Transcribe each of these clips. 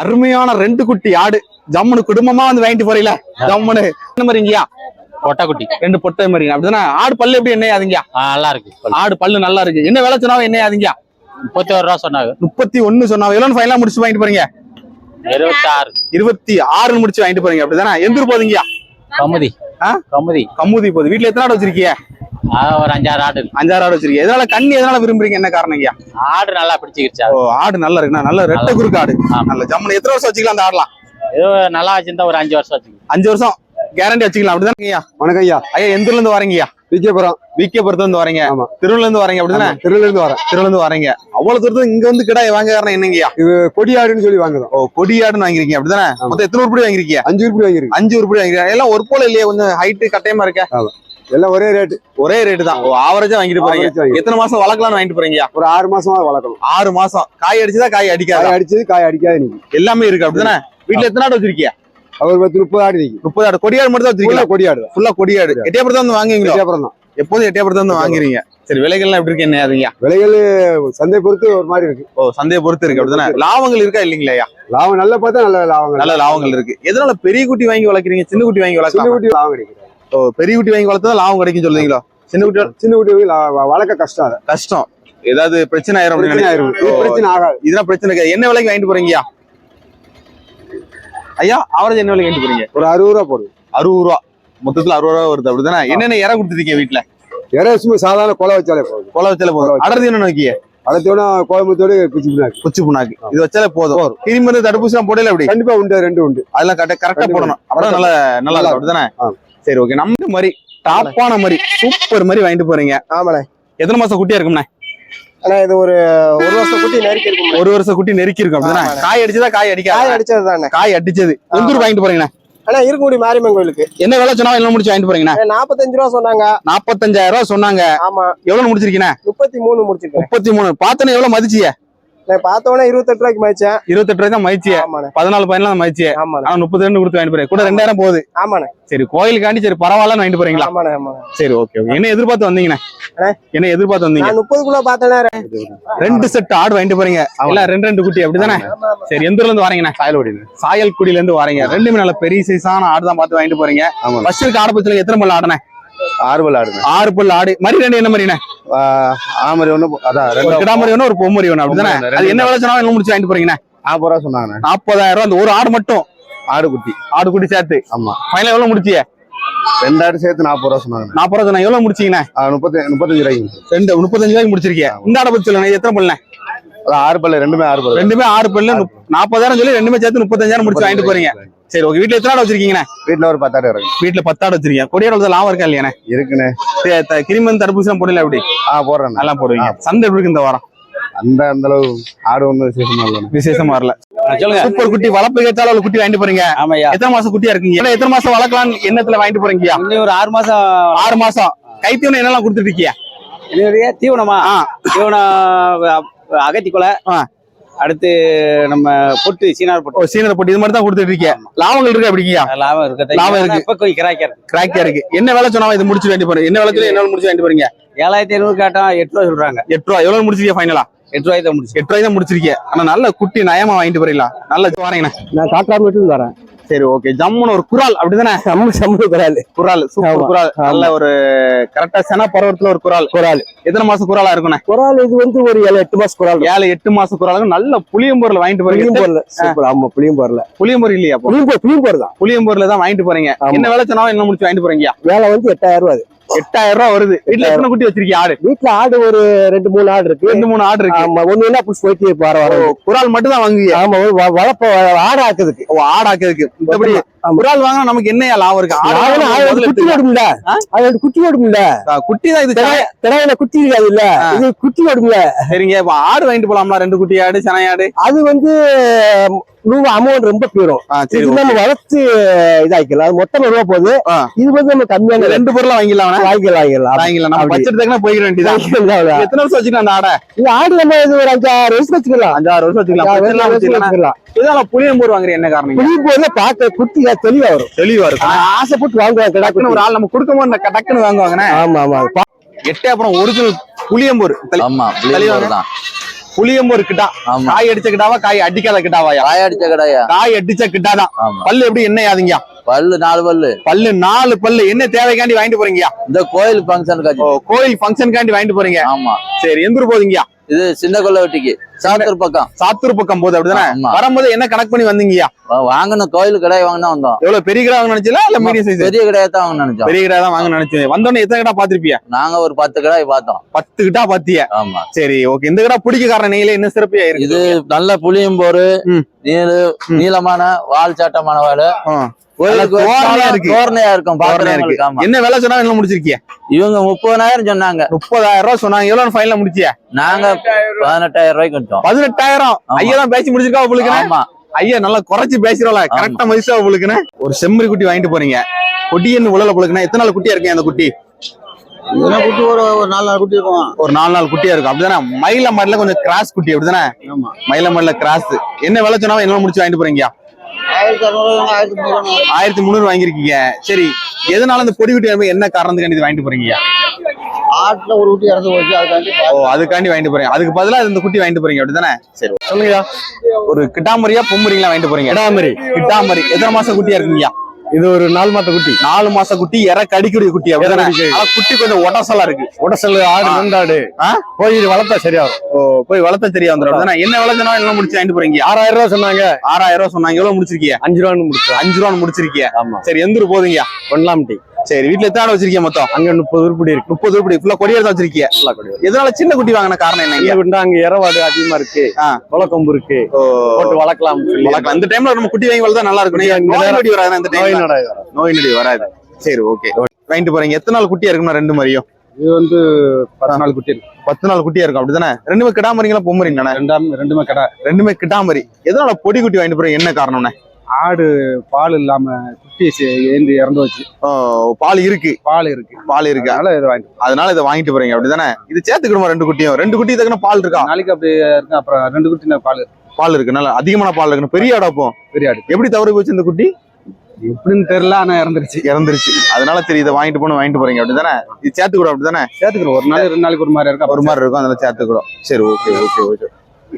அருமையான ரெண்டு குட்டி ஆடு. ஜம்முனு குடும்பமா வந்து வாங்கிட்டு போறீங்களா ஜம்முனு. என்ன மாதிரிங்கயா பொட்டாக்குட்டி. ரெண்டு பொட்டை மாதிரி. அப்படிதானே? ஆடு பல்லு எப்படி என்ன நல்லா இருக்கு ஆடு பல்லு நல்லா இருக்கு என்ன விலை சொன்னாலும் என்ன ஆகுதுங்கயா முப்பத்தி ஒரு ரூபா சொன்னாங்க. முப்பத்தி ஒண்ணு சொன்னா எவ்வளவு ஃபைனலா முடிச்சு வாங்கிட்டு போறீங்க? இருபத்தி ஆறு இருபத்தி ஆறு முடிச்சு வாங்கிட்டு போறீங்க. அப்படிதானே? எந்த ஊர் போதீங்கயா? கமுதி? கமுதி. கமுதி போகுது வீட்டுல எத்தனை ஆடு வச்சிருக்கீங்க ஒரு அஞ்சாறு ஆடு. அஞ்சாறு ஆடு வச்சிருக்கீங்க. எதனால கண்ணி எதனால விரும்புறீங்க? என்ன காரணம்யா ஆடு நல்லா பிடிச்சிக்கிச்சு ஓ ஆடு நல்லா இருக்குண்ணா. நல்ல ரெட்டை குறுக்கு ஆடு. நல்ல ஜம்முனு. எத்தனை வருஷம் வச்சுக்கலாம் அந்த ஆடலாம்? ஏதோ நல்லா வச்சிருந்தா ஒரு அஞ்சு வருஷம் வச்சுக்கணும் அஞ்சு வருஷம்? கேரண்டி வச்சுக்கலாம். அப்படிதானே ஐயா? வணக்கம் ஐயா. ஐயா எந்த இருந்து வரீங்கய்யா விக்கேபுரம். விக்கேபுரத்துல இருந்து வரீங்க. ஆமா. திருவள்ளூர்ல இருந்து வரீங்க அப்படிதானே? திருவிழா இருந்து வரேன். திருவள்ளூர்ல இருந்து வரீங்க. அவ்வளவு தூரத்துக்கு இங்க வந்து கிடாய் வாங்க காரணம் என்னங்கய்யா கொடியாடுன்னு சொல்லி வாங்குறோம். ஓ கொடியாடுன்னு வாங்கிருக்கீங்க அப்படிதானே. மொத்தம் எத்தனை உருப்படி வாங்கிருக்கீங்க அஞ்சு உருப்படி வாங்கிருக்கு அஞ்சு உருப்படி வாங்கிருக்கீங்க எல்லாம் ஒரு போல இல்லையா கொஞ்சம் ஹைட் கட்டையமா இருக்க? எல்லாம் ஒரே ரேட்டு ஒரே ரேட்டு தான். ஆவரேஜா வாங்கிட்டு போறீங்க. எத்தனை மாசம் வளர்க்கலாம்னு வாங்கிட்டு போறீங்க? ஒரு ஆறு மாசமா வளர்க்கணும். ஆறு மாசம். காய் அடிச்சுதா காய் அடிக்காத? காய் அடிச்சது காய் அடிக்காது நிக்கு எல்லாமே இருக்கு அப்படிதானே? வீட்டுல எத்தனை ஆடு வச்சிருக்கீங்க? அவர் பத்து முப்பது ஆடு நிக்கு முப்பது ஆடு. கொடியாடு மட்டும் தான் வச்சிருக்கீங்க கொடியாடு ஃபுல்லா கொடியாடு. எட்டியாபுரத்துல வந்து வாங்குவீங்களோ? விக்கேபுரம் தான் எப்போதும் எட்டியாபுரத்துல வந்து வாங்குறீங்க. சரி விலைகள்லாம் எப்படி இருக்கு? என்ன அதுங்க விலைகள் சந்தை பொறுத்து ஒரு மாதிரி இருக்கு. ஓ சந்தையை பொறுத்து இருக்கு அப்படிதானே? லாபங்கள் இருக்கா இல்லைங்களா லாபம் நல்லா பார்த்தா நல்ல லாபம் நல்ல லாபங்கள் இருக்கு. எதனால பெரிய குட்டி வாங்கி வளர்க்குறீங்க சின்ன குட்டி வாங்கி சின்ன வளர்க்கலாம் குட்டி லாபம் கிடைக்கும் ஓ பெரிய குட்டி வாங்கி வளர்த்தா லாபம் கிடைக்கும் சொல்றீங்களா? சின்ன குட்டி சின்ன குட்டி வளர்க்க கஷ்டம் கஷ்டம். ஏதாவது பிரச்சனை ஆயிரும் அப்படின்னு பிரச்சனை ஆகாது. இதெல்லாம் பிரச்சனை என்ன விலைக்கு வாங்கிட்டு போறீங்கயா ஐயா அவரேஜ் என்ன விலைக்கு வாங்கிட்டு போறீங்க? ஒரு அறுபது ரூபா போடுது. அறுபது ரூபா. மொத்தத்துல அறுபது ரூபா வருது அப்படிதானே? என்னென்ன இற கொடுத்துருக்கீங்க வீட்டுல இறை சும்மா சாதாரண கொலை வச்சாலே போதும். கொலை வச்சாலே போதும். அடர்த்தி என்ன நோக்கிய? அதோட கோயம்புத்தோடு பிச்சு பின்னாடி குச்சி புண்ணாக்கு. இது வச்சாலே போதும். கிருமி தடுப்பூசி போடல அப்படி? கண்டிப்பா உண்டு ரெண்டு உண்டு. அதெல்லாம் கரெக்டா. போடணும். அப்பதான் நல்லா நல்லா அப்படிதானே. சரி ஓகே நம்ம மாதிரி டாப்பான மாதிரி சூப்பர் மாதிரி வாங்கிட்டு போறீங்க. ஆமாண்ணே எத்தனை மாசம் குட்டியா இருக்கும்ண்ணே? ஆனா இது ஒரு ஒரு வருஷம் குட்டி நெருக்கி இருக்கும் ஒரு வருஷம் குட்டி நெருக்கி இருக்கும். காய் அடிச்சதா காய் காய் அடிக்காத? அடிச்சது தானே காய் அடிச்சது. எந்த ஊர் வாங்கிட்டு போறீங்கண்ணே. ஆனா இருக்குடி மாரியம்மன் கோயிலுக்கு. என்ன விலை சொன்னா என்ன முடிச்சு வாங்கிட்டு போறீங்கண்ணே? நாற்பத்தஞ்சு ரூபா சொன்னாங்க. நாற்பத்தஞ்சாயிரம் ரூபாய் சொன்னாங்க. ஆமா எவ்வளவு முடிச்சிருக்கீங்க முப்பத்தி மூணு முடிச்சிருக்கேன். முப்பத்தி மூணு. பார்த்தனே எவ்வளவு மதிச்சிய நான் பார்த்தவொடனே இருபத்தெட்டு ரூபாய்க்கு மதிச்சேன் இருபத்தெட்டு ரூபாய் தான் மதிச்சிய பதினாலு பதினாலு மதிச்சிய ஆமாண்ணே. ஆனா முப்பத்தி ரெண்டு கொடுத்து வாங்கிட்டு போறேன். கூட ரெண்டாயிரம் போகுது. ஆமாண்ணே. சரி கோயிலுக்காண்டி சரி பரவாயில்லன்னு வாங்கிட்டு போறீங்களா? ஆமாண்ணே ஆமாண்ணே. சரி ஓகே ஓகே என்ன எதிர்பார்த்து வந்தீங்கண்ணே. என்ன எதிர்பார்த்து வந்தீங்க? முப்பது கிலோ பார்த்தேனே ரெண்டு செட் ஆடு வாங்கிட்டு போறீங்க. எல்லாம் ரெண்டு ரெண்டு குட்டி அப்படிதானே? சரி எந்த ஊர்ல இருந்து வரீங்கண்ணே? சாயல்வடி சாயல்குடியில இருந்து வரீங்க. ரெண்டுமே நல்ல பெரிய சைஸான ஆடு தான் பார்த்து வாங்கிட்டு போறீங்க. ஆமா ஃபர்ஸ்ட் இருக்க ஆடு பத்தில எத்தனை பல்லு ஆடுனே? ஆறுபல் ஆறு பல்லு ஆடு. மரி ரெண்டு என்ன மாதிரிண்ணே ஆமரி ஒண்ணு அதான் ஒரு கிடா மாதிரி ஒண்ணு ஒரு பொம்மரி ஒண்ணு அப்படிதானே? அது என்ன விலை சொன்னாலும் என்ன முடிச்சு வாங்கிட்டு போறீங்கண்ணே நாற்பது ரூபா சொன்னாங்க. நாற்பதாயிரம் ரூபாய் அந்த ஒரு ஆடு மட்டும்? ஆடு குட்டி ஆடு குட்டி சேர்த்து? ஆமா. ஃபைனல் எவ்வளவு முடிச்சிய ரெண்டு ஆடு சேர்த்து நாற்பது ரூபா சொன்னாங்க. நாற்பது ரூபா சொன்னா எவ்வளவு முடிச்சீங்கண்ணே முப்பத்தி முப்பத்தஞ்சு ரூபாய்க்கு. ரெண்டு முப்பத்தஞ்சு ரூபாய்க்கு முடிச்சிருக்கீங்க. இந்த ஆடை பத்தி சொல்லுங்க எத்தனை அதான் ஆறு பல்லு ரெண்டுமே ஆறு பல்லு. ரெண்டுமே ஆறு பல்லு நாற்பதாயிரம் சொல்லி ரெண்டுமே சேர்த்து முப்பத்தஞ்சாயிரம் முடிச்சு வாங்கிட்டு போறீங்க. சரி ஓகே. வீட்டுல எத்தனை ஆடு வச்சிருக்கீங்கண்ணே? வீட்டுல ஒரு பத்தாடு இருக்கு. வீட்டுல பத்து ஆடு வச்சிருக்கீங்க. கொடியாடு லாபம் இருக்கா இல்லையாண்ணே? இருக்குண்ணே. தி- த- கிருமி தடுப்பூசி எல்லாம் போடல அப்படி ஆ போடுறேன் நல்லா போடுவீங்க. சந்தை எப்படி இருக்கு இந்த வாரம்? அந்த அந்த அளவு ஆடு ஒண்ணு விசேஷமா இல்லைண்ணே. விசேஷமா வரல. சொல்லுங்க. சூப்பர் குட்டி வளர்ப்பு கேட்டாலும் ஒரு குட்டி வாங்கிட்டு போறீங்க. ஆமாய்யா. எத்தனை மாசம் குட்டியா இருக்கீங்க? இல்ல எத்தனை மாசம் வளர்க்கலாம் எண்ணத்துல வாங்கிட்டு இன்னும் ஒரு ஆறு மாசம். ஆறு மாசம். கைத்தீவனம் என்னெல்லாம் கொடுத்துட்டு இருக்கியா தீவனமா. தீவனம் அ- அகத்தி கொலை ஆ. அடுத்து நம்ம பொட்டு சீனார் பொட்டு. சீனரை போட்டு. இது மாதிரி தான் கொடுத்துட்டு இருக்கியா லாபங்கள் இருக்கு அப்படிங்கயா லாபம் இருக்கு. லாபம் இருக்கு. இப்ப கொஞ்சம் கிராக்கியா இருக்கு. கிராக்கியா இருக்கு. என்ன வேலை சொன்னா இது முடிச்சு வேண்டி போறீங்க. என்ன வேலை என்ன முடிச்சு வாங்கிட்டு போறீங்க? ஏழாயிரத்தி ஐநூறு கேட்டோம் எட்டு ரூபா சொல்றாங்க. எட்டு ரூபா எவ்வளவு முடிச்சிருக்கீங்க ஃபைனலா எட்டு ரூபாய் தான் முடிச்சு எட்டு ரூபாய் தான் முடிச்சிருக்கீங்க. ஆனா நல்ல குட்டி நயமா வாங்கிட்டு போறீங்களா? நல்ல வரீங்கண்ணா. நான் காட்டாமட்டு வரேன். சரி ஓகே ஜம்முன்னு ஒரு குரால் அப்படிதானே? சம்மு சம்மு குரால். குரால் சூப்பர் குரால். நல்ல ஒரு கரெக்டா சென பருவத்துல ஒரு குரால். குரால். எத்தனை மாசம் குராலா இருக்குண்ணே குரால் இது வந்து ஒரு ஏழு எட்டு மாசம் குரால் ஏழு எட்டு மாசம் குராலுக்கு நல்ல புளியம்பொருள் வாங்கிட்டு போறீங்க. சூப்பர். ஆமா புளியும் போடல புளியம்பொரு இல்லையா அப்போ? புளியும் போ புளியும் போடுதான் புளியம்பொருள் தான் வாங்கிட்டு போறீங்க. என்ன வேலை சொன்னாலும் என்ன முடிச்சு வாங்கிட்டு போறீங்க வேலை வந்து எட்டாயிரம் ரூபாய் எட்டாயிரம் ரூபாய் வருது. வீட்டுல எத்தனை குட்டி வச்சிருக்கீங்க ஆடு? வீட்டுல ஆடு ஒரு ரெண்டு மூணு ஆடு இருக்கு. ரெண்டு மூணு ஆடு இருக்கு. ஆமா ஒண்ணு என்ன புடிச்சு போயிட்டு வர வர குரால் மட்டும் தான் வாங்குவீங்க ஆமா வளர்ப்ப ஆடு ஆக்குதுக்கு ஓ ஆடாக்கிறதுக்கு. மத்தபடி ஆமா. குரால் வாங்கினா நமக்கு என்னையா லாபம் இருக்கு? குட்டி. ஓடும்ல? அது குட்டி ஓடும்ல? குட்டி தான் இது திரையில குட்டி இருக்காது இல்ல. இது குட்டி ஓடும்ல? சரிங்க இப்ப ஆடு வாங்கிட்டு போலாம்ல ரெண்டு குட்டி ஆடு சென ஆடு? அது வந்து ரூபா அமௌண்ட் ரொம்ப போயிடும் இது நம்ம வளர்த்து இதாக்கலாம் மொத்தம் ரூபா போகுது. இது வந்து நம்ம கம்மியான ரெண்டு பொருளா வாங்கிடலாம். வாங்கிக்கலாம் வாங்கிக்கலாம் வாங்கிடலாம். நம்ம அப்படி. பட்ஜெட் தக்கன போய்க்க வேண்டியதான் வாங்கிக்கலாம். எத்தனை வருஷம் வச்சுக்கலாம் அந்த ஆடை? இது ஆடு நம்ம இது ஒரு அஞ்சாறு வருஷம் வச்சுக்கலாம். அஞ்சாறு வருஷம் வச்சுக்கலாம். இதெல்லாம் புளியம்பூர் வாங்குறீங்க என்ன காரணம்? புளி போது பார்க்க குட்டி தெளிவா வரும். தெளிவா இருக்கும். ஆசைப்பட்டு வாங்குவாங்க ஒரு ஆள் நம்ம கொடுக்கும் போது டக்கு- டக்குன்னு வாங்குவாங்கண்ணே. ஆமா ஆமா எட்டே அப்புறம் ஒரிஜினல் புளியம்பூர் ஆமா தெளிவாங்க. புளியம்பூர் தான். புளியம்பூர் கிட்டா. காய் அடிச்ச கிட்டாவா காய் அடிக்காத கிட்டாவாயா காய் அடிச்ச கடையா காய் அடிச்ச கிட்டாதான் பல்லு எப்படி என்ன பல்லு நாலு பல்லு. பல்லு நாலு பல்லு. என்ன தேவைக்காண்டி வாங்கிட்டு போறீங்கயா இந்த கோயில் ஃபங்க்ஷனுக்கு ஓ கோயில் ஃபங்க்ஷனுக்காண்டி வாங்கிட்டு போறீங்க. ஆமா. சரி எந்த ஊர் போதீங்கயா இது சின்ன கொல்லவட்டிக்கு சாத்தூர் பக்கம். சாத்தூர் பக்கம் போகுது அப்படிதானே. வரும்போது என்ன கணக்கு பண்ணி வந்தீங்கயா வாங்கணும் கோயில் கடை வாங்கினா வந்தோம். எவ்வளவு பெரிய கிடா வாங்க நினைச்சீங்களா இல்ல மீடியம் சைஸ் பெரிய கடையா தான் வாங்க நினைச்சோம். பெரிய கிடா தான் வாங்க நினைச்சேன் வந்தோடனே எத்தனை கிடா பாத்திருப்பியா நாங்க ஒரு பத்து கடை பார்த்தோம். பத்து கிட்டா பாத்திய ஆமா. சரி ஓகே இந்த கிடா பிடிக்க காரணம் நீங்களே என்ன சிறப்பியா இருக்கு. இது நல்ல புளியம்போரு ம். நீளு நீளமான வால் சாட்டமான வாழை என்ன வேலை சொன்னா என்ன முடிச்சிருக்கிய? இவங்க முப்பதாயிரம் சொன்னாங்க. முப்பதாயிரம் ரூபாய் சொன்னாங்க. எவ்வளவு ஃபைனல முடிச்சிய? நாங்க பதினெட்டாயிரம் ரூபாய்க்கு விட்டோம் பதினெட்டாயிரம். ஐயா தான் பேசி முடிச்சிருக்கா உங்களுக்கு? ஆமா. ஐயா நல்லா குறைச்சு பேசுறோம்ல கரெக்டா மதிச்சா உங்களுக்கு? ஒரு செம்மறி குட்டி வாங்கிட்டு போறீங்க குட்டின்னு உழல புழுக்குனா எத்தனை நாள் குட்டியா இருக்கேன் அந்த குட்டி? இதெல்லாம் குட்டி ஒரு ஒரு நாலு நாள் குட்டி இருக்கும். ஒரு நாலு நாள் குட்டியா இருக்கும். அப்படிதானே? மயில மாடல கொஞ்சம் கிராஸ் குட்டி அப்படிதானே? ஆமா. மயில மாடல கிராஸ். என்ன விலை சொன்னா என்ன முடிச்சு வாங்கிட்டு போறீங்க? ஆயிரத்தி முந்நூறு. வாங்கிருக்கீங்க சரி எதனால இந்த பொடி குட்டி என்ன காரணத்துக்காண்டி இது வாங்கிட்டு போறீங்க? ஆட்டுல ஒரு குட்டி இறந்து போச்சு அதுக்காண்டி ஓ அதுக்காண்டி வாங்கிட்டு போறீங்க. அதுக்கு பதிலா இந்த குட்டி வாங்கிட்டு போறீங்க அப்படிதானே? சரி சொல்லுங்கய்யா. ஒரு கிட்டாமரியா பொம்மரிங்களா வாங்கிட்டு போறீங்க? கிட்டாமரி கிட்டாமரி எத்தனை மாசம் குட்டியா இருக்கீங்க இது ஒரு நாலு மாத்த குட்டி. நாலு மாசம் குட்டி இற கடிக்கக்கூடிய குட்டி குட்டி கொஞ்சம் உடசலா இருக்கு. உடசல் ஆடு ரெண்டாடு? போய் இது வளர்த்தா சரியா ஓ போய் வளர்த்த தெரிய வந்துடும் என்ன விளைச்சனா என்ன முடிச்சு வாங்கிட்டு போறீங்க? ஆறாயிரம் ரூபாய் சொன்னாங்க. ஆறாயிரம் ரூபாய் சொன்னாங்க. எவ்வளவு முடிச்சிருக்கீங்க அஞ்சு ரூபான்னு முடிச்சோம் அஞ்சு ரூபான்னு முடிச்சிருக்கீங்க ஆமா. சரி எந்த ஊர் போதுங்க ஒன்லாம் டீ சரி வீட்டுல எத்தனை வச்சிருக்கீங்க மொத்தம்? அங்க முப்பது உருப்படி இருக்கு. முப்பது உருப்படி ஃபுல்லா கொடியா தான் வச்சிருக்கீங்க. எதனால சின்ன குட்டி வாங்கின காரணம் இல்ல என்னங்க விட்டா அங்க இரவாடு அதிகமா இருக்கு. கொலக்கொம்பு இருக்கு. போட்டு வளர்க்கலாம் வளர்க்கலாம். இந்த டைம்ல நம்ம குட்டி வாங்கி வளர்த்தா நல்லா இருக்கும். நோய் நேரம் நொடி வராது இந்த நடாது நோய் நொடி வராது. சரி ஓகே வாங்கிட்டு போறீங்க. எத்தனை நாள் குட்டியா இருக்குமா ரெண்டு மாதிரியும்? இது வந்து பத்து நாள் குட்டி இருக்கு. பத்து நாள் குட்டியா இருக்கும் அப்படிதானே? ரெண்டுமே கிடாமரிங்களா பொம்மரிங்களா ரெண்டாம் ரெண்டுமே கடை ரெண்டுமே கிடாமரி எதனால பொடி குட்டி வாங்கிட்டு போறீங்க? என்ன காரணம்னே ஆடு பால் இல்லாம குட்டி ஏந்தி இறந்து வச்சு. பால் இருக்கு. பால் இருக்கு. பால் இருக்கு. அதனால இதை வாங்கி அதனால இதை வாங்கிட்டு போறீங்க அப்படிதானே? இது சேர்த்துக்கணுமா ரெண்டு குட்டியும்? ரெண்டு குட்டி தக்கன பால் இருக்கா? நாளைக்கு அப்படி இருக்கு அப்புறம் ரெண்டு குட்டி பால். பால் இருக்கு நல்லா அதிகமான பால் இருக்கணும் பெரிய ஆடா அப்போ. பெரிய ஆடு. எப்படி தவறு போச்சு இந்த குட்டி? எப்படின்னு தெரியல ஆனா இறந்துருச்சு. இறந்துருச்சு. அதனால சரி இதை வாங்கிட்டு போகணும் வாங்கிட்டு போறீங்க அப்படிதானே? இது சேர்த்துக்கூடும் அப்படிதானே? சேர்த்துக்கிறோம். ஒரு நாள் ரெண்டு நாளைக்கு ஒரு மாதிரி இருக்கு ஒரு மாதிரி இருக்கும் அதனால சேர்த்துக்கூடும் சரி ஓகே ஓகே ஓகே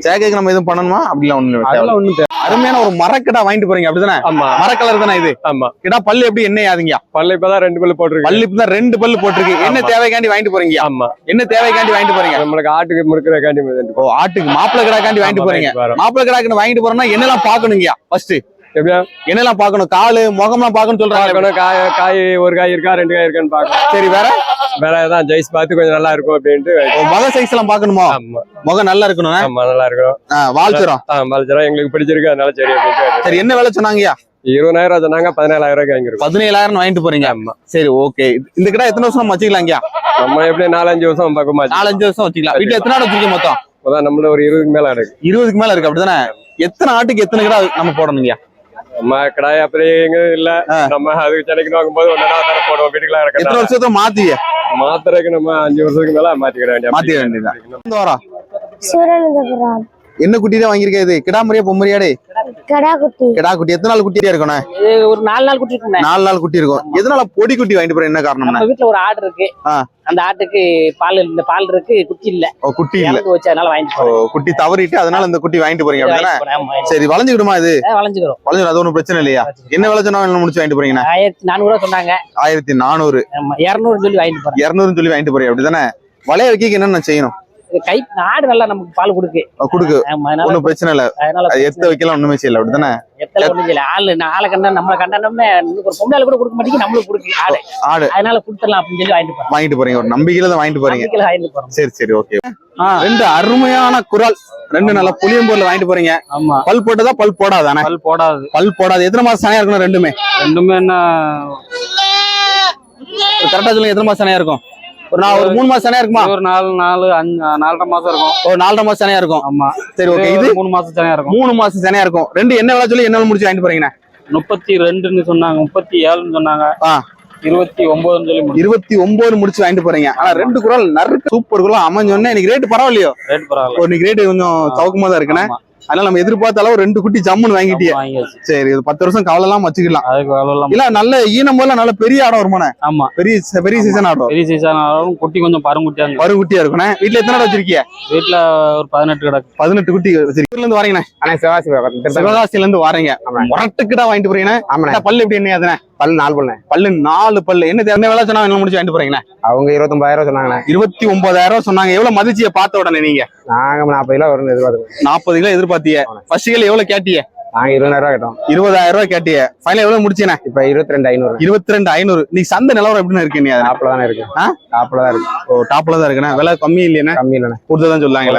சேர்க்கைக்கு நம்ம எதுவும் பண்ணணுமா? அப்படிலாம் ஒண்ணு தேவை அருமையான ஒரு மரக்கிடா வாங்கிட்டு போறீங்க அப்படிதானே? ஆமா. மரக்கலர் தானே இது? ஆமா. கிடா பல்லு எப்படி என்ன ஆகுதுங்க பல்ல இப்பதான் ரெண்டு பல்லு போட்டிருக்கு. பல்லு இப்பதான் ரெண்டு பல்லு போட்டிருக்கு. என்ன. தேவைக்காண்டி வாங்கிட்டு போறீங்க ஆமா. என்ன தேவைக்காண்டி வாங்கிட்டு போறீங்க? நம்மளுக்கு ஆட்டுக்கு முறுக்கிற காண்டி ஓ ஆட்டுக்கு மாப்பிளை கிடாக்காண்டி வாங்கிட்டு போறீங்க. மாப்பிளை கிடாக்குன்னு வாங்கிட்டு போறோம்னா என்னெல்லாம் பாக்கணுங்கயா ஃபர்ஸ்ட் எப்படியா? என்னெல்லாம் பார்க்கணும்? காலு முகம்லாம் பார்க்கணும்னு சொல்றாங்க. காய் காய் ஒரு காய் இருக்கா ரெண்டு காய் இருக்கான்னு பார்க்கணும். சரி வேற? வேற ஏதாவது ஜெயிஸ் பார்த்து கொஞ்சம் நல்லா இருக்கும் அப்படின்ட்டு முக சைஸ் எல்லாம் பார்க்கணுமா? ஆமா. முகம் நல்லா இருக்கணும் ஆமா நல்லா இருக்கணும். வாழ்த்துறோம் மலைச்சரம் எங்களுக்கு பிடிச்சிருக்கு அதனால சரி அப்படின்ட்டு சரி என்ன வேலை சொன்னாங்கயா இருபதாயிரம் ரூபா சொன்னாங்க பதினேழாயிரம் ரூபாய்க்கு வாங்கிருக்கோம் பதினேழாயிரம் வாங்கிட்டு போறீங்க. ஆமா. சரி ஓகே. இந்த கிடா எத்தனை வருஷம் வச்சுக்கலாங்கயா நம்ம எப்படி நாலஞ்சு வருஷம் பக்கமா நாலஞ்சு வருஷம் வச்சுக்கலாம். வீட்டுல எத்தனை ஆடு வச்சிருக்கீங்க மொத்தம்? நம்மள ஒரு இருபதுக்கு மேல இருக்கு. இருபதுக்கு மேல இருக்கு அப்படிதானே? எத்தனை ஆட்டுக்கு எத்தனை கிடா நம்ம போடணுங்கயா நம்ம கடாய் அப்படியே எங்க இல்ல. நம்ம அதுக்கு சென்னைக்கு வாங்கும்போது ஒன்னா தானே போடுவோம். வீட்டுக்குலாம் எத்தனை இருக்கலாம் வருஷத்துல மாத்துவிய மாத்திரைக்கு நம்ம அஞ்சு வருஷத்துக்கு மேல மாத்திக்கிட வேண்டிய மாத்திக்க வேண்டியதுதான். இந்த வாரம் சூரனுந்தபுரம் என்ன குட்டி தான் வாங்கியிருக்கேன் இது? கிடாமரியா பொம்மரியாடே கடாக்குட்டி கிடா குட்டி. எத்தனை நாள் குட்டியா இருக்கணும்? ஒரு நாலு நாள் குட்டி நாலு நாள் குட்டி இருக்கும். எதனால பொடி குட்டி வாங்கிட்டு போறேன் என்ன நம்ம வீட்டுல ஒரு ஆடு இருக்கு. அந்த ஆட்டுக்கு பால் இந்த பால் இருக்கு குட்டி இல்ல. குட்டி இல்ல. இறந்து வச்சு அதனால வாங்கிட்டு ஓ குட்டி தவறிட்டு அதனால இந்த குட்டி வாங்கிட்டு போறீங்க அப்படிதானே? சரி வளைஞ்சுக்கிடுமா இது. வளைஞ்சுக்கிறோம். வளைஞ்சிடும் அது ஒன்றும் பிரச்சனை இல்லையா? என்ன விளைச்சனா என்ன முடிச்சு வாங்கிட்டு ஆயிரத்தி நானூறு சொன்னாங்க. ஆயிரத்தி நானூறு. ஆமா இருநூறு சொல்லி வாங்கிட்டு போறேன். இருநூறுன்னு சொல்லி வாங்கிட்டு போறீங்க அப்படிதானே? வளைய வைக்க என்னென்ன செய்யணும்? கை ஆடு நல்லா நமக்கு பால் கொடுக்கு. குடுக்கு. ஒன்றும் பிரச்சனை இல்ல. எத்த வைக்கலாம் ஒண்ணுமே செய்யல அப்படிதானே எத்தனை ஒண்ணும் இல்ல ஆளு ஆளை கண்டா நம்மளை கண்டானோம்னே இன்னும் ஒரு பொம்பளை கூட கொடுக்க மாட்டேங்குது நம்மளுக்கு கொடுக்கு. ஆடு ஆடு அதனால கொடுத்துடலாம் அப்படின்னு சொல்லி வாங்கிட்டு வாங்கிட்டு போறீங்க. ஒரு நம்பிக்கையில தான் வாங்கிட்டு போறீங்க. நம்பிக்கையில வாங்கிட்டு போறோம். சரி சரி ஓகே. ரெண்டு அருமையான குரல். ரெண்டு நல்ல புளியம்பூர்ல வாங்கிட்டு போறீங்க. ஆமா. பல் போட்டதா பல் போடாதானே? பல் போடாது. பல் போடாது. எத்தனை மாசம் சனையா இருக்கணும் ரெண்டுமே? ரெண்டுமே என்ன? கரெக்டா சொல்லுங்க எத்தனை மாசம் சனையா இருக்கும்? ஒரு நான் ஒரு மூணு மாசம் சனையா இருக்குமா? ஒரு நாலு நாலு அஞ்சு நாலரை மாசம் இருக்கும். ஒரு நாலரை மாசம் சனையா இருக்கும். ஆமா. சரி ஓகே இது மூணு மாசம் தனியா இருக்கும். மூணு மாசம் சனையா இருக்கும். ரெண்டு என்ன வேலை சொல்லி என்ன முடிச்சு வாங்கிட்டு போறீங்கண்ணா முப்பத்தி ரெண்டுன்னு சொன்னாங்க முப்பத்தி ஏழுன்னு சொன்னாங்க. இருபத்தி ஒன்பதுன்னு சொல்லி இருபத்தி ஒன்பது முடிச்சு வாங்கிட்டு போறீங்க. ஆனா ரெண்டு குரல் நறுக்கு சூப்பர் குரல் அமைஞ்சோடனே இன்னைக்கு ரேட் பரவாயில்லையோ? ரேட் பரவாயில்ல. இன்னைக்கு ரேட் கொஞ்சம் சவுக்கமா தான் இருக்குண்ணே. ஆமா. அதனால நம்ம எதிர்பார்த்த அளவு ரெண்டு குட்டி ஜம்முன்னு வாங்கிட்டியே. சரி இது பத்து வருஷம் கவலை எல்லாம் வச்சுக்கலாம் இல்ல நல்ல ஈனம் போல நல்ல பெரிய ஆடம் வருமானே ஆமா. பெரிய பெரிய சீசன் ஆடும். பெரிய சைஸான ஆடும் குட்டி கொஞ்சம் பருங்குட்டியா இருக்கு பரு குட்டியா இருக்குண்ணே வீட்டுல எத்தனை வச்சிருக்கீங்க வீட்டுல ஒரு பதினெட்டு கிடக்கு. பதினெட்டு குட்டி வச்சிருக்கீங்க. இருந்து வரீங்கண்ணே. ஆனா சிவாசி சிவகாசியில இருந்து வரீங்க. முரட்டுக்கிட்ட வாங்கிட்டு போறீங்கண்ணே. அண்ணா, பல்லு எப்படி என்ன அதுண்ணே பல் நாலு பல்லு பல்லு நாலு பல்லு. என்ன என்ன வேலை சொன்னா என்ன முடிச்சு வாங்கிட்டு போறீங்கண்ணே? அவங்க இருபத்தொன்பதாயிரம் சொன்னாங்கண்ணே. இருபத்தி ஒன்பதாயிரம் ரூபாய் சொன்னாங்க. எவ்வளவு மதிச்சிய பார்த்த உடனே நீங்க? நாங்க நாற்பது கிலோ வரும்னு எதிர்பார்த்தோம் நாற்பது கிலோ எதிர்பார்த்திய ஃபர்ஸ்ட் கிலோ எவ்வளவு கேட்டிய? நாங்க இருபதாயிரம் ரூபாய் கேட்டோம். இருபதாயிரம் ரூபாய் கேட்டிய. ஃபைனல் எவ்வளவு முடிச்சேனே? இப்ப இருபத்தி ரெண்டு ஐநூறு. இருபத்தி ரெண்டு ஐநூறு. நீ சந்தை நிலவரம் எப்படின்னு இருக்கு நீ டாப்ல தானே இருக்கு? டாப்ல தான் இருக்கு. ஓ டாப்ல தான் இருக்குண்ணே. விலை கம்மி இல்லையா கம்மி இல்லைண்ணே. கொடுத்ததான் சொல்றாங்க.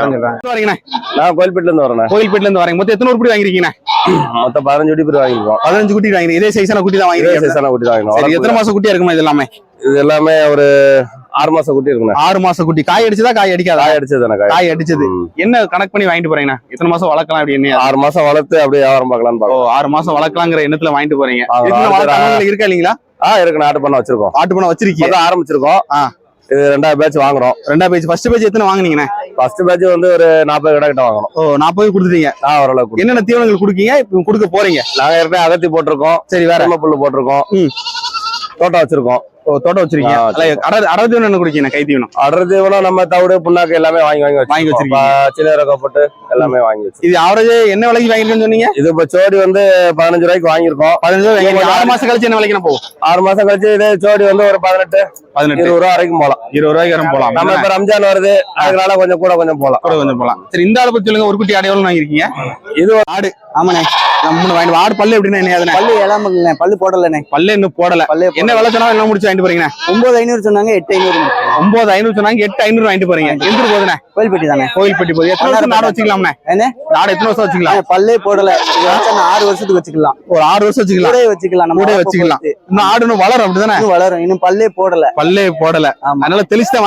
வரீங்கண்ணே? நான் கோயில்பேட்டில இருந்து வரேன் கோயில்பேட்டில இருந்து வரீங்க. மொத்தம் எத்தனை குட்டி வாங்கிருக்கீங்க மொத்தம் பதினஞ்சு குட்டி வாங்கிருக்கோம் பதினஞ்சு குட்டி வாங்கி இதே சைஸான குட்டி தான் இதே வாங்கிருக்கீங்க சைஸான குட்டி தான் எத்தனை மாசம் குட்டியா இருக்குமா இது எல்லாமே? இது எல்லாமே ஒரு ஆறு மாசம் குட்டி இருக்குண்ணே. ஆறு மாசம் குட்டி. காய் அடிச்சதா காய் அடிக்காதா? காய் அடிச்சது காய் அடிச்சது. என்ன கணக்கு பண்ணி வாங்கிட்டு போறீங்கண்ணா? எத்தனை மாசம் வளர்க்கலாம் அப்படின்னு ஆறு மாசம் வளர்த்து அப்படியே வியாபாரம் பார்க்கலாம் ஆறு மாசம் வளர்க்கலாங்கிற எண்ணத்துல வாங்கிட்டு போறீங்க. இருக்கா இல்லீங்களா? ஆ இருக்கு நாட்டு பண்ண வச்சிருக்கோம். ஆட்டு பண்ண வச்சிருக்கீங்க. ஆரம்பிச்சிருக்கோம். இது ரெண்டாவது பேட்ச் வாங்குறோம். ரெண்டாவது பேஜ் ஃபர்ஸ்ட் பேஜ் எத்தனை வாங்குனீங்கண்ணே? ஃபர்ஸ்ட் பேட்ச் வந்து ஒரு நாற்பது கடை கிட்ட வாங்கணும் ஓ நாற்பது கொடுத்துட்டீங்க. நான் ஓரளவுக்கு. என்னென்ன தீவனங்கள் கொடுக்கீங்க? இப்போ கொடுக்க போறீங்க. நாங்க ஏற்கனவே அகத்தி போட்டிருக்கோம். சரி வேற. புல்லு போட்டிருக்கோம். தோட்டம் வச்சிருக்கோம். தோட்டம் வச்சிருக்கீங்க. அடர் தீவனம் என்ன குடிக்கீங்க? கை தீவனம். அடர் தீவனம் நம்ம தவிடு புண்ணாக்கு எல்லாமே வாங்கி வாங்கி வாங்கி. வச்சிருக்கீங்க. சின்ன ரகம் போட்டு எல்லாமே வாங்கி வச்சு இது ஆவரேஜ் என்ன விலைக்கு வாங்கிருக்கேன்னு சொன்னீங்க? இது இப்ப ஜோடி வந்து பதினஞ்சு ரூபாய்க்கு வாங்கியிருக்கோம். பதினஞ்சு ரூபாய். ஆறு மாசம் கழிச்சு என்ன விலைக்கு போகும் ஆறு மாசம் கழிச்சு இதே ஜோடி வந்து ஒரு பதினெட்டு பதினெட்டு. இருபது ரூபா வரைக்கும் போலாம். இருபது ரூபாய்க்கு வரும் போலாம். நம்ம இப்ப ரம்ஜான் வருது. அதனால கொஞ்சம் கூட கொஞ்சம் போலாம். கூட கொஞ்சம் போலாம். சரி இந்த பத்தி சொல்லுங்க. ஒரு குட்டி ஆடு எவ்வளவு வாங்கிருக்கீங்க இது ஆடு. ஆமாண்ணே. நம்ம வாங்கி ஆடு பல்லு எப்படின்னா? பல்லு ஏழாம பல்லு போடலண்ணே. பல்லு இன்னும் போடல. என்ன விலை சொன்னா என்ன முடிச்சு வாங்கிட்டு போறீங்க ஒன்பது ஐநூறு சொன்னாங்க எட்டு ஐநூறு ஒன்பது ஐநூறு சொன்னாங்க எட்டு ஐநூறு வாங்கிட்டு போறீங்க. எந்த போகுதுண்ணே கோயில்பட்டி தானே? கோயில்பட்டி போகுது எத்தனை வருஷம் நாடு வச்சுக்கலாம்ண்ணே? என்ன? நாடு எத்தனை வருஷம் வச்சுக்கலாம்? பல்லே போடல. ஆறு வருஷத்துக்கு வச்சுக்கலாம். ஒரு ஆறு வருஷம் வச்சுக்கலாம். கூட வச்சுக்கலாம் நம்ம வளர்ப்பை வச்சுக்கலாம். இன்னும் ஆடு இன்னும் வளரும் அப்படிதானே? வளரும். இன்னும் பல்லே போடல. பல்லே போடல. அதனால தெளிச்சுதான்